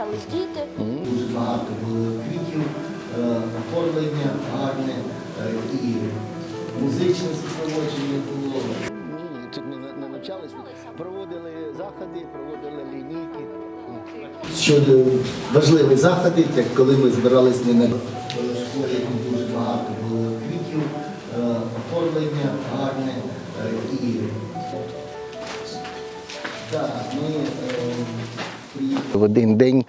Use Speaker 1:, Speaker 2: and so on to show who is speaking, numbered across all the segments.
Speaker 1: діти.
Speaker 2: Дуже багато було квітів, е, оформлення гарне е, і музичне супроводження було. Ні, тут не, не навчалися, проводили заходи, проводили лінійки. Щодо важливі заходи, як коли ми збиралися не на школі, дуже багато було квітів, е, оформлення гарне і так, ми. В один день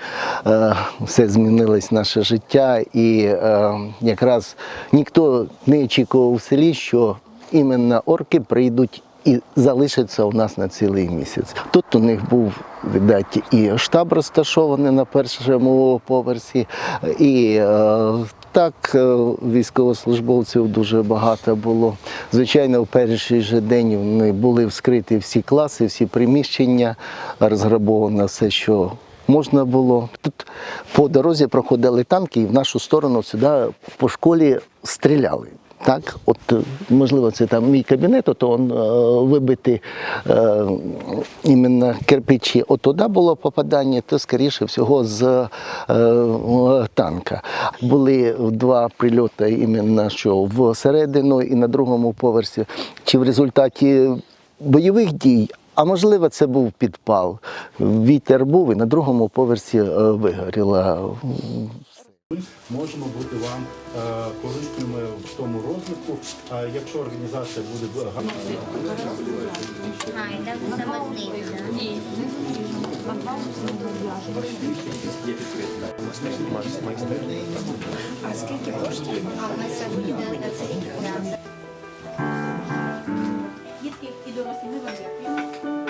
Speaker 2: е, все змінилось наше життя, і е, якраз ніхто не очікував в селі, що іменно орки прийдуть і залишаться у нас на цілий місяць. Тут у них був видать, і штаб розташований на першому поверсі, і е, так е, військовослужбовців дуже багато було. Звичайно, в перший же день вони були вскриті всі класи, всі приміщення, розграбовано все, що можна було. Тут по дорозі проходили танки, і в нашу сторону сюди по школі стріляли. Так, от е, можливо, це там мій кабінет, то он е, вибити е, іменно кирпичі. От туди було попадання, то скоріше всього з е, танка. Були два прильоти іменно що всередину і на другому поверсі. Чи в результаті бойових дій, а можливо, це був підпал. Вітер був і на другому поверсі е, вигоріла
Speaker 3: Ми можемо бути вам е, корисними в тому розвитку, якщо організація буде гарна.
Speaker 1: А, скільки самі на це.
Speaker 4: Дітки і дорослі, ми вам дякуємо.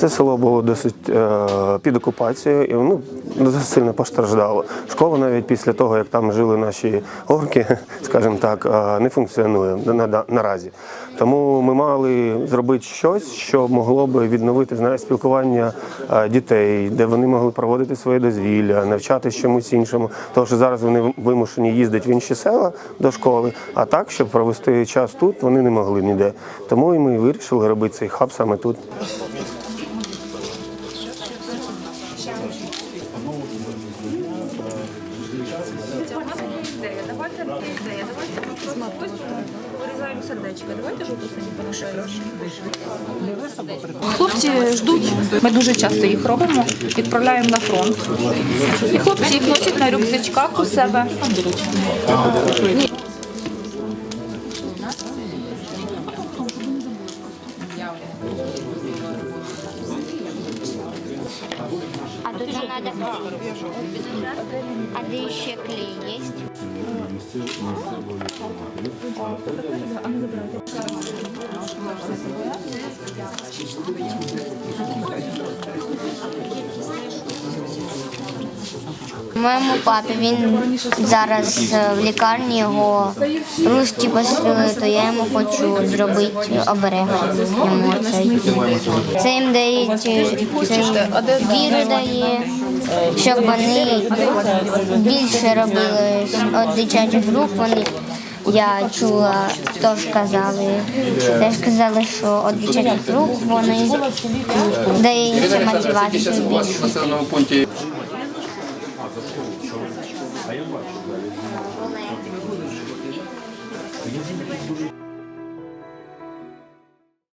Speaker 5: Це село було досить е, під окупацією і ну, дуже сильно постраждало. Школа навіть після того, як там жили наші орки, скажімо так, е, не функціонує на, на, наразі. Тому ми мали зробити щось, що могло би відновити знаєш, спілкування е, дітей, де вони могли проводити своє дозвілля, навчатися чомусь іншому. Тому що зараз вони вимушені їздити в інші села до школи, а так, щоб провести час тут, вони не могли ніде. Тому і ми вирішили робити цей хаб саме тут.
Speaker 4: Хлопці ждуть. Ми дуже часто їх робимо, відправляємо на фронт. І хлопці їх носять на рюкзачках у себе.
Speaker 1: А тут надо. А где еще клей есть? Моєму папі він зараз е, в лікарні його русті постріли, то я йому хочу зробити оберег. Це їм дає цей віру дає, щоб вони більше робили від дитячих груп. Вони я чула, теж казали, теж казали, що від дитячих груп вони дає мотивацію більше.
Speaker 6: А я бачу, так.